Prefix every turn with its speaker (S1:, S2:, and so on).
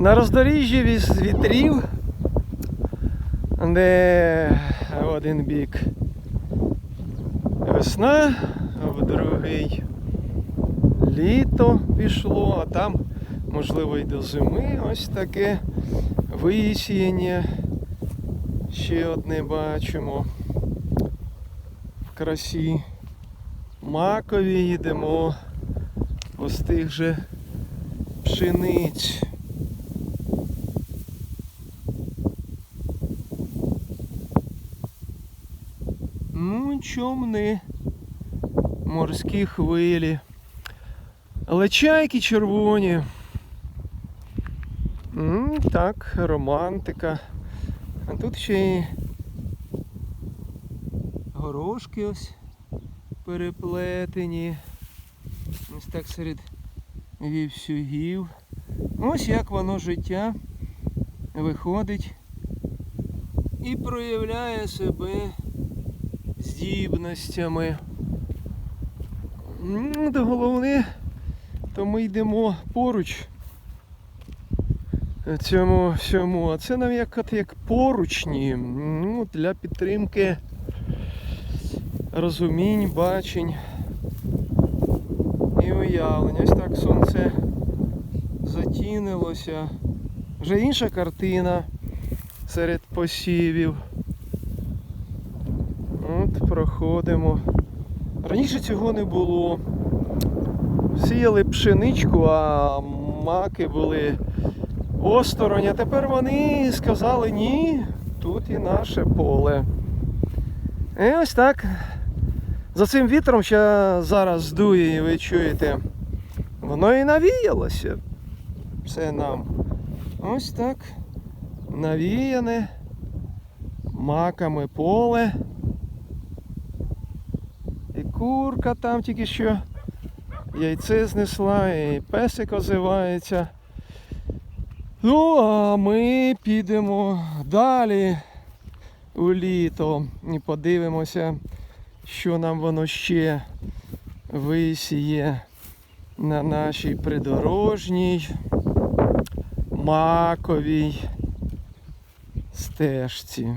S1: На роздоріжжі від вітрів, де в один бік весна, в другий літо пішло, а там, можливо, й до зими ось таке висіяння. Ще одне бачимо. В красі макові йдемо з тих же пшениць. Ну, човни, морські хвилі. Але чайки червоні. М, так, романтика. А тут ще й горошки ось переплетені. Ось так серед вівсюгів. Ось як воно життя виходить і проявляє себе здібностями. Ну, головне, то ми йдемо поруч цьому всьому. А це нам як, як поручні ну, для підтримки розумінь, бачень і уявлень. Ось так сонце затінилося. Вже інша картина серед посівів. От проходимо. Раніше цього не було. Сіяли пшеничку, а маки були осторонь, а тепер вони сказали ні, тут і наше поле. І ось так. За цим вітром, що зараз здує, і ви чуєте, воно і навіялося. Все нам. Ось так. Навіяне маками поле. Курка там тільки що яйце знесла, і песик озивається. Ну, а ми підемо далі у літо і подивимося, що нам воно ще висіє на нашій придорожній маковій стежці.